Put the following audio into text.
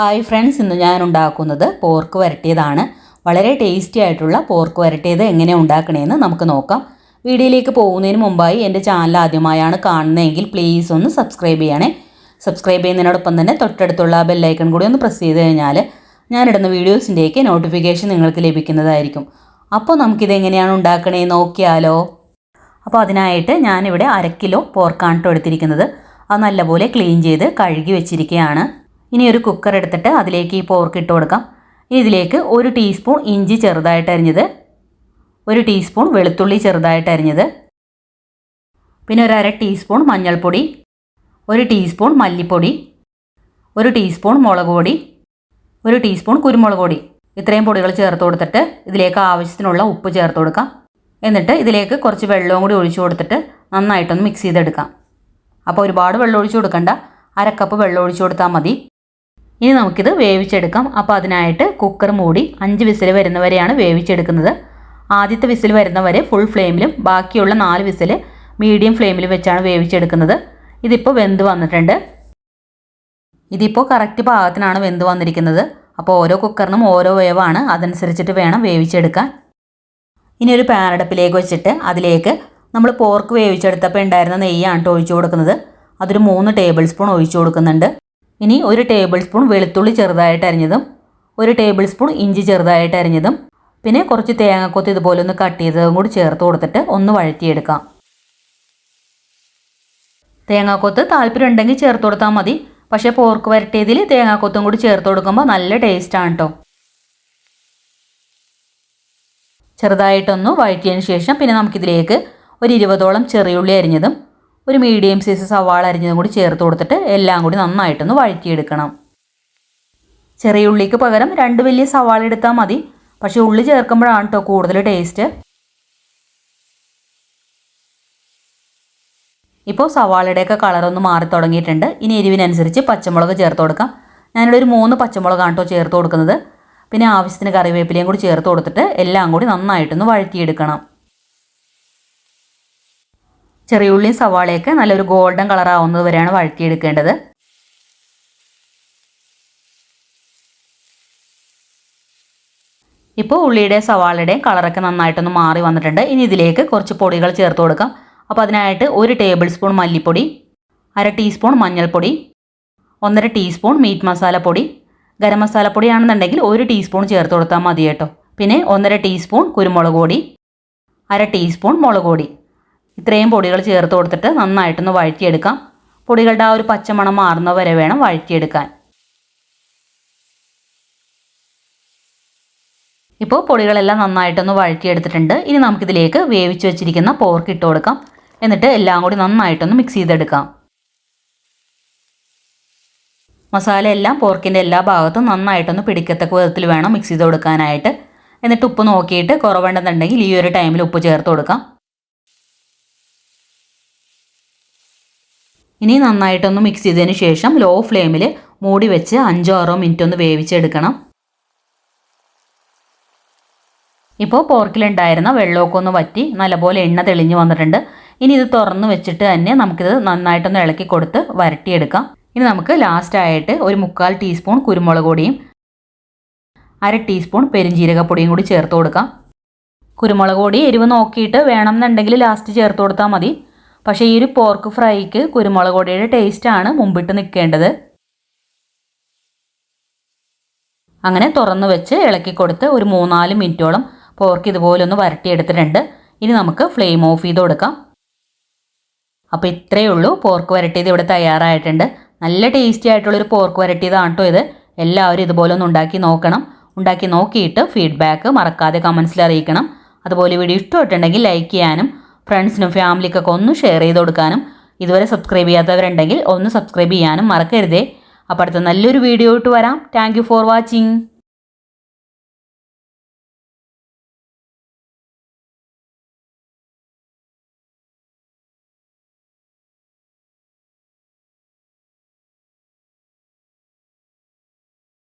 Hi friends ഇന്ന് ഞാൻ ഉണ്ടാക്കുന്നത് പോർക്ക് വരട്ടിയതാണ്. വളരെ ടേസ്റ്റി ആയിട്ടുള്ള പോർക്ക് വരട്ടിയത് എങ്ങനെ ഉണ്ടാക്കണേന്ന് നമുക്ക് നോക്കാം. വീഡിയോയിലേക്ക് പോകുന്നതിന് മുമ്പായി എന്റെ ചാനൽ ആദ്യമായാണ് കാണുന്നതെങ്കിൽ പ്ലീസ് ഒന്ന് സബ്സ്ക്രൈബ് ചെയ്യണേ. സബ്സ്ക്രൈബ് ചെയ്യുന്നതിനോടൊപ്പം തന്നെ തൊട്ടടുത്തുള്ള ബെല്ലൈക്കൺ കൂടി ഒന്ന് പ്രസ് ചെയ്ത് കഴിഞ്ഞാൽ ഞാനിടുന്ന വീഡിയോസിന്റെയൊക്കെ നോട്ടിഫിക്കേഷൻ നിങ്ങൾക്ക് ലഭിക്കുന്നതായിരിക്കും. അപ്പോൾ നമുക്കിത് എങ്ങനെയാണ് ഉണ്ടാക്കണേ നോക്കിയാലോ. അപ്പോൾ അതിനായിട്ട് ഞാനിവിടെ അര കിലോ പോർക്കാണ് എടുത്തിരിക്കുന്നത്. അത് നല്ലപോലെ ക്ലീൻ ചെയ്ത് കഴുകി വെച്ചിരിക്കുകയാണ് ഇനി ഒരു കുക്കർ എടുത്തിട്ട് അതിലേക്ക് ഈ പോർക്ക് ഇട്ട് കൊടുക്കാം. ഇതിലേക്ക് ഒരു ടീസ്പൂൺ ഇഞ്ചി ചെറുതായിട്ട് അരിഞ്ഞത് ഒരു ടീസ്പൂൺ വെളുത്തുള്ളി ചെറുതായിട്ട് അരിഞ്ഞത് പിന്നെ ഒരു അര ടീസ്പൂൺ മഞ്ഞൾപ്പൊടി ഒരു ടീസ്പൂൺ മല്ലിപ്പൊടി ഒരു ടീസ്പൂൺ മുളക് പൊടി ഒരു ടീസ്പൂൺ കുരുമുളക് പൊടി. ഇത്രയും പൊടികൾ ചേർത്ത് കൊടുത്തിട്ട് ഇതിലേക്ക് ആവശ്യത്തിനുള്ള ഉപ്പ് ചേർത്ത് കൊടുക്കാം. എന്നിട്ട് ഇതിലേക്ക് കുറച്ച് വെള്ളവും കൂടി ഒഴിച്ചു കൊടുത്തിട്ട് നന്നായിട്ടൊന്ന് മിക്സ് ചെയ്തെടുക്കാം. അപ്പോൾ ഒരുപാട് വെള്ളം ഒഴിച്ചു കൊടുക്കണ്ട. അരക്കപ്പ് കപ്പ് വെള്ളം ഒഴിച്ചു കൊടുത്താൽ മതി. ഇനി നമുക്കിത് വേവിച്ചെടുക്കാം. അപ്പോൾ അതിനായിട്ട് കുക്കർ മൂടി അഞ്ച് വിസിൽ വരുന്നവരെയാണ് വേവിച്ചെടുക്കുന്നത്. ആദ്യത്തെ വിസിൽ വരുന്നവരെ ഫുൾ ഫ്ലെയിമിലും ബാക്കിയുള്ള നാല് വിസിൽ മീഡിയം ഫ്ലെയിമിൽ വെച്ചാണ് വേവിച്ചെടുക്കുന്നത്. ഇതിപ്പോൾ വെന്ത് വന്നിട്ടുണ്ട്. ഇതിപ്പോൾ കറക്റ്റ് പാകത്തിനാണ് വെന്ത് വന്നിരിക്കുന്നത്. അപ്പോൾ ഓരോ കുക്കറിനും ഓരോ വേവാണ്. അതനുസരിച്ചിട്ട് വേണം വേവിച്ചെടുക്കാൻ. ഇനി ഒരു പാനടപ്പിലേക്ക് വെച്ചിട്ട് അതിലേക്ക് നമ്മൾ പോർക്ക് വേവിച്ചെടുത്തപ്പോൾ ഉണ്ടായിരുന്ന നെയ്യാണ് ഒഴിച്ചു കൊടുക്കുന്നത്. അതൊരു മൂന്ന് ടേബിൾ സ്പൂൺ ഒഴിച്ചു കൊടുക്കുന്നുണ്ട്. ഇനി ഒരു ടേബിൾ സ്പൂൺ വെളുത്തുള്ളി ചെറുതായിട്ട് അരിഞ്ഞതും ഒരു ടേബിൾ സ്പൂൺ ഇഞ്ചി ചെറുതായിട്ട് അരിഞ്ഞതും പിന്നെ കുറച്ച് തേങ്ങക്കൊത്ത് ഇതുപോലെ ഒന്ന് കട്ട് ചെയ്തതും കൂടി ചേർത്ത് കൊടുത്തിട്ട് ഒന്ന് വഴറ്റിയെടുക്കാം. തേങ്ങാക്കൊത്ത് താല്പര്യം ഉണ്ടെങ്കിൽ ചേർത്ത് കൊടുത്താൽ മതി. പക്ഷേ പോർക്ക് വരട്ടിയതിൽ തേങ്ങാക്കൊത്തും കൂടി ചേർത്ത് കൊടുക്കുമ്പോൾ നല്ല ടേസ്റ്റാണ് കേട്ടോ ചെറുതായിട്ടൊന്ന് വഴറ്റിയതിന് ശേഷം പിന്നെ നമുക്കിതിലേക്ക് ഒരു ഇരുപതോളം ചെറിയുള്ളി അരിഞ്ഞതും ഒരു മീഡിയം സൈസ് സവാള അരിഞ്ഞതും കൂടി ചേർത്ത് കൊടുത്തിട്ട് എല്ലാം കൂടി നന്നായിട്ടൊന്ന് വഴറ്റിയെടുക്കണം. ചെറിയ ഉള്ളിക്ക് പകരം രണ്ട് വലിയ സവാള എടുത്താൽ മതി. പക്ഷേ ഉള്ളി ചേർക്കുമ്പോഴാണ് കേട്ടോ കൂടുതൽ ടേസ്റ്റ് ഇപ്പോൾ സവാളയുടെയൊക്കെ കളറൊന്ന് മാറി തുടങ്ങിയിട്ടുണ്ട്. ഇനി എരിവിനനുസരിച്ച് പച്ചമുളക് ചേർത്ത് കൊടുക്കാം. ഞാനിവിടെ ഒരു മൂന്ന് പച്ചമുളകാണ് കേട്ടോ ചേർത്ത് കൊടുക്കുന്നത്. പിന്നെ ആവശ്യത്തിന് കറിവേപ്പിലയും കൂടി ചേർത്ത് കൊടുത്തിട്ട് എല്ലാം കൂടി നന്നായിട്ടൊന്ന് വഴറ്റിയെടുക്കണം. ചെറിയുള്ളിയും സവാളയൊക്കെ നല്ലൊരു ഗോൾഡൻ കളർ ആവുന്നത് വരെയാണ് വഴറ്റിയെടുക്കേണ്ടത്. ഇപ്പോൾ ഉള്ളിയുടെ സവാളയുടെയും കളറൊക്കെ നന്നായിട്ടൊന്ന് മാറി വന്നിട്ടുണ്ട്. ഇനി ഇതിലേക്ക് കുറച്ച് പൊടികൾ ചേർത്ത് കൊടുക്കാം. അപ്പോൾ അതിനായിട്ട് ഒരു ടേബിൾ സ്പൂൺ മല്ലിപ്പൊടി അര ടീസ്പൂൺ മഞ്ഞൾപ്പൊടി ഒന്നര ടീസ്പൂൺ മീറ്റ് മസാലപ്പൊടി ഗരം മസാലപ്പൊടിയാണെന്നുണ്ടെങ്കിൽ ഒരു ടീസ്പൂൺ ചേർത്ത് കൊടുത്താൽ മതി കേട്ടോ. പിന്നെ ഒന്നര ടീസ്പൂൺ കുരുമുളക് പൊടി അര ടീസ്പൂൺ മുളക് പൊടി. ഇത്രയും പൊടികൾ ചേർത്ത് കൊടുത്തിട്ട് നന്നായിട്ടൊന്ന് വഴറ്റിയെടുക്കാം. പൊടികളുടെ ആ ഒരു പച്ചമണം മാറുന്ന വരെ വേണം വഴറ്റിയെടുക്കാൻ. ഇപ്പോൾ പൊടികളെല്ലാം നന്നായിട്ടൊന്ന് വഴറ്റിയെടുത്തിട്ടുണ്ട്. ഇനി നമുക്കിതിലേക്ക് വേവിച്ച് വെച്ചിരിക്കുന്ന പോർക്ക് ഇട്ട് കൊടുക്കാം. എന്നിട്ട് എല്ലാം കൂടി നന്നായിട്ടൊന്ന് മിക്സ് ചെയ്തെടുക്കാം. മസാല എല്ലാം പോർക്കിന്റെ എല്ലാ ഭാഗത്തും നന്നായിട്ടൊന്ന് പിടിക്കത്തക്ക വിധത്തിൽ വേണം മിക്സ് ചെയ്ത് കൊടുക്കാനായിട്ട്. എന്നിട്ട് ഉപ്പ് നോക്കിയിട്ട് കുറവുണ്ടെന്നുണ്ടെങ്കിൽ ഈ ഒരു ടൈമിൽ ഉപ്പ് ചേർത്ത് കൊടുക്കാം. ഇനി നന്നായിട്ടൊന്ന് മിക്സ് ചെയ്തതിന് ശേഷം ലോ ഫ്ലെയിമിൽ മൂടി വെച്ച് അഞ്ചോ ആറോ മിനിറ്റ് ഒന്ന് വേവിച്ചെടുക്കണം. ഇപ്പോൾ പോർക്കിലുണ്ടായിരുന്ന വെള്ളമൊക്കെ ഒന്ന് വറ്റി നല്ലപോലെ എണ്ണ തെളിഞ്ഞു വന്നിട്ടുണ്ട്. ഇനി ഇത് തുറന്ന് വെച്ചിട്ട് തന്നെ നമുക്കിത് നന്നായിട്ടൊന്ന് ഇളക്കി കൊടുത്ത് വരട്ടിയെടുക്കാം. ഇനി നമുക്ക് ലാസ്റ്റായിട്ട് ഒരു മുക്കാൽ ടീസ്പൂൺ കുരുമുളക് പൊടിയും അര ടീസ്പൂൺ പെരിഞ്ജീരകപ്പൊടിയും കൂടി ചേർത്ത് കൊടുക്കാം. കുരുമുളക് പൊടി എരിവ് നോക്കിയിട്ട് വേണമെന്നുണ്ടെങ്കിൽ ലാസ്റ്റ് ചേർത്ത് കൊടുത്താൽ മതി. പക്ഷേ ഈ ഒരു പോർക്ക് ഫ്രൈക്ക് കുരുമുളക് പൊടിയുടെ ടേസ്റ്റാണ് മുമ്പിട്ട് നിൽക്കേണ്ടത് അങ്ങനെ തുറന്ന് വെച്ച് ഇളക്കി കൊടുത്ത് ഒരു മൂന്നാൽ മിനിറ്റോളം പോർക്ക് ഇതുപോലെ ഒന്ന് വരട്ടിയെടുത്തിട്ടുണ്ട്. ഇനി നമുക്ക് ഫ്ലെയിം ഓഫ് ചെയ്ത് കൊടുക്കാം. അപ്പോൾ ഇത്രയേ ഉള്ളൂ. പോർക്ക് വരട്ടിയത് ഇവിടെ തയ്യാറായിട്ടുണ്ട്. നല്ല ടേസ്റ്റി ആയിട്ടുള്ളൊരു പോർക്ക് വരട്ടിയതാണ് കേട്ടോ ഇത്. എല്ലാവരും ഇതുപോലെ ഒന്ന് ഉണ്ടാക്കി നോക്കണം. ഉണ്ടാക്കി നോക്കിയിട്ട് ഫീഡ്ബാക്ക് മറക്കാതെ കമൻസിൽ അറിയിക്കണം. അതുപോലെ വീഡിയോ ഇഷ്ടമായിട്ടുണ്ടെങ്കിൽ ലൈക്ക് ചെയ്യാനും ഫ്രണ്ട്സിനും ഫാമിലിക്കൊക്കെ ഒന്ന് ഷെയർ ചെയ്ത് കൊടുക്കാനും ഇതുവരെ സബ്സ്ക്രൈബ് ചെയ്യാത്തവരുണ്ടെങ്കിൽ ഒന്ന് സബ്സ്ക്രൈബ് ചെയ്യാനും മറക്കരുതേ. അപ്പോൾ അടുത്ത നല്ലൊരു വീഡിയോ ഇട്ട് വരാം. Thank for watching